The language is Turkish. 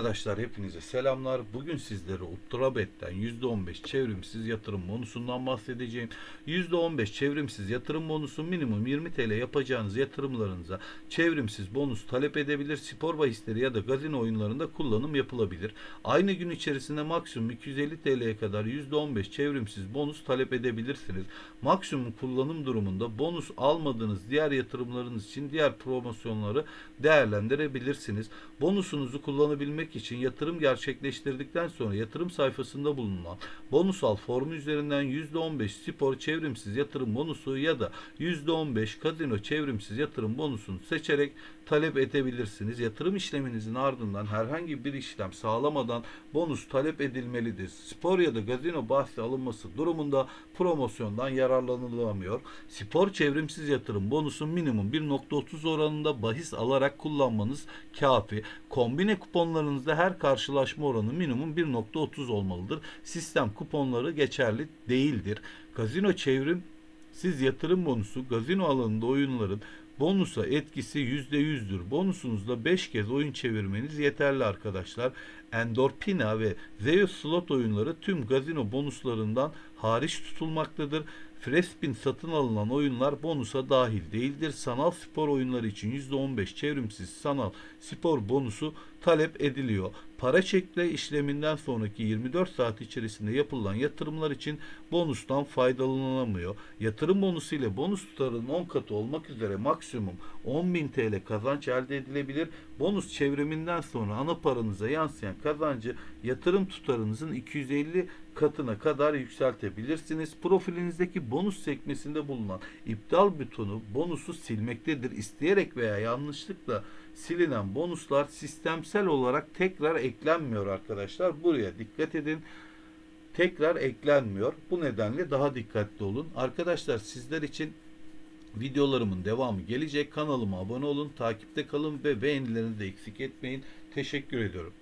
Arkadaşlar hepinize selamlar. Bugün sizlere Ultrabet'ten %15 çevrimsiz yatırım bonusundan bahsedeceğim. %15 çevrimsiz yatırım bonusu minimum 20 TL yapacağınız yatırımlarınıza çevrimsiz bonus talep edebilir. Spor bahisleri ya da gazino oyunlarında kullanım yapılabilir. Aynı gün içerisinde maksimum 250 TL'ye kadar %15 çevrimsiz bonus talep edebilirsiniz. Maksimum kullanım durumunda bonus almadığınız diğer yatırımlarınız için diğer promosyonları değerlendirebilirsiniz. Bonusunuzu kullanabilmek için yatırım gerçekleştirdikten sonra yatırım sayfasında bulunan bonus al formu üzerinden %15 spor çevrimsiz yatırım bonusu ya da %15 kazino çevrimsiz yatırım bonusunu seçerek talep edebilirsiniz. Yatırım işleminizin ardından herhangi bir işlem sağlamadan bonus talep edilmelidir. Spor ya da gazino bahsi alınması durumunda promosyondan yararlanılamıyor. Spor çevrimsiz yatırım bonusu minimum 1.30 oranında bahis alarak kullanmanız kafi. Kombine kuponlarınızda her karşılaşma oranı minimum 1.30 olmalıdır. Sistem kuponları geçerli değildir. Gazino çevrim siz yatırım bonusu gazino alanında oyunların bonusa etkisi %100'dür. Bonusunuzda 5 kez oyun çevirmeniz yeterli arkadaşlar. Endorpina ve Zeus slot oyunları tüm gazino bonuslarından hariç tutulmaktadır. Frespin satın alınan oyunlar bonusa dahil değildir. Sanal spor oyunları için %15 çevrimsiz sanal spor bonusu talep ediliyor. Para çekle işleminden sonraki 24 saat içerisinde yapılan yatırımlar için bonustan faydalanılamıyor. Yatırım bonusu ile bonus tutarının 10 katı olmak üzere maksimum 10.000 TL kazanç elde edilebilir. Bonus çevriminden sonra ana paranıza yansıyan kazancı yatırım tutarınızın 250 katına kadar yükseltebilirsiniz. Profilinizdeki bonus sekmesinde bulunan iptal butonu bonusu silmektedir. İsteyerek veya yanlışlıkla silinen bonuslar sistemsel olarak tekrar eklenmiyor arkadaşlar. Buraya dikkat edin. Tekrar eklenmiyor. Bu nedenle daha dikkatli olun. Arkadaşlar sizler için videolarımın devamı gelecek. Kanalıma abone olun, takipte kalın ve beğenilerinizi de eksik etmeyin. Teşekkür ediyorum.